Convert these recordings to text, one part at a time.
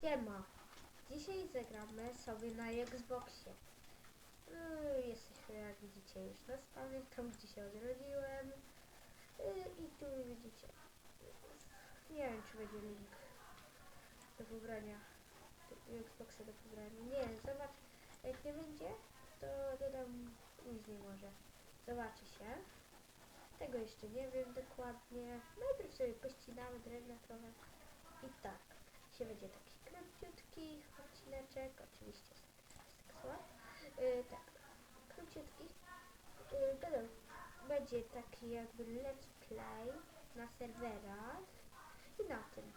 Siema. Dzisiaj zagramy sobie na Xboxie. Yy, jesteśmy jak widzicie już na spawnie, tam gdzie się odrodziłem. Yy, I tu widzicie. Nie wiem czy będzie link do pobrania. Do Xboxa do pobrania. Nie, zobacz. Jak nie będzie, to dodam później może. Zobaczy się. Tego jeszcze nie wiem dokładnie. Najpierw sobie pościnamy drewna trochę. I tak, króciutki odcineczek, oczywiście seksual. Yy, tak, króciutki. Yy, będzie taki jakby let's play na serwerach i na tym.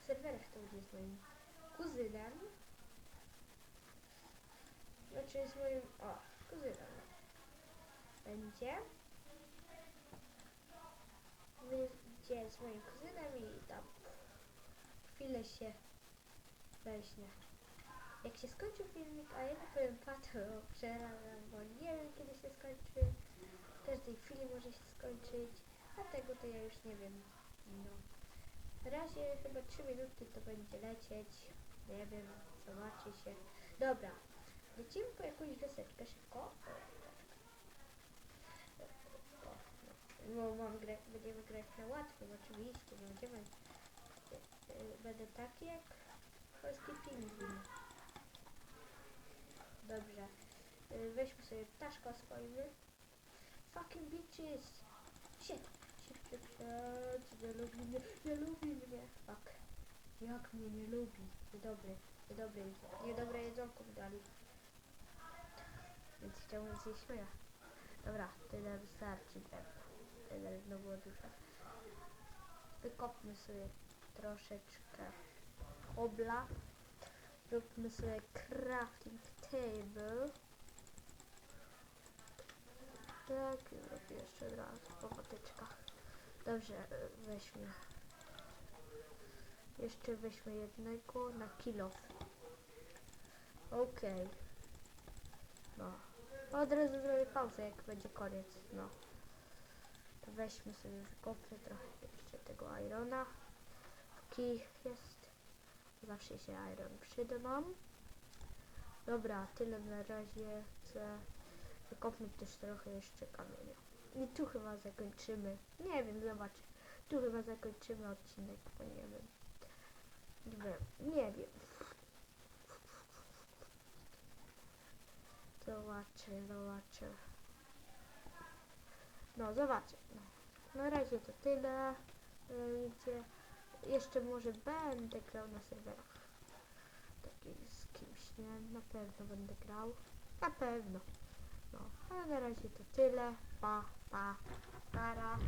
W serwerach to będzie z moim kuzynem. Znaczy z moim, o, kuzynem. Będzie. Będzie z moim kuzynem i tam chwilę się weźmie. Jak się skończył filmik, a ja nie powiem pato, przerażam, bo nie wiem kiedy się skończy. W każdej chwili może się skończyć, a tego to ja już nie wiem. No. Na razie chyba 3 minuty to będzie lecieć. Nie wiem, zobaczy się. Dobra, lecimy po jakąś wioseczkę szybko. No. Mam grę, będziemy grać na łatwym oczywiście, będziemy będę taki jak polski pingwin. Dobrze. Y, Weźmy sobie ptaszka swoimi. Fucking bitches! Shit! Shit, shit. Nie lubi mnie, nie lubi mnie. Fuck. Jak mnie nie lubi. Niedobry, niedobry, niedobre jedzonko mi. Więc chciałbym zjeść moja. Dobra, tyle wystarczy drewna. Tyle drewno było dużo. Wykopmy sobie troszeczkę obla. Róbmy sobie crafting table. Tak, robię jeszcze od razu po. Dobrze, weźmy. Jeszcze weźmy jednego na kilo. Okej. No. Od razu zrobię pauzę, jak będzie koniec. No. Weźmy sobie, wykopmy trochę jeszcze tego irona. Póki jest. Zawsze się iron przyda nam. Dobra, tyle na razie. Chcę wykopnąć też trochę jeszcze kamienia. I tu chyba zakończymy. Nie wiem, zobacz. Tu chyba zakończymy odcinek, bo nie wiem. Nie wiem. Nie wiem. Zobaczę, zobaczę. No, zobaczę. No. Na razie to tyle. Yy, Gdzie jeszcze może będę grał na serwerach. Taki z kimś, nie? Na pewno będę grał. Na pewno. No, a na razie to tyle. Pa, pa, para.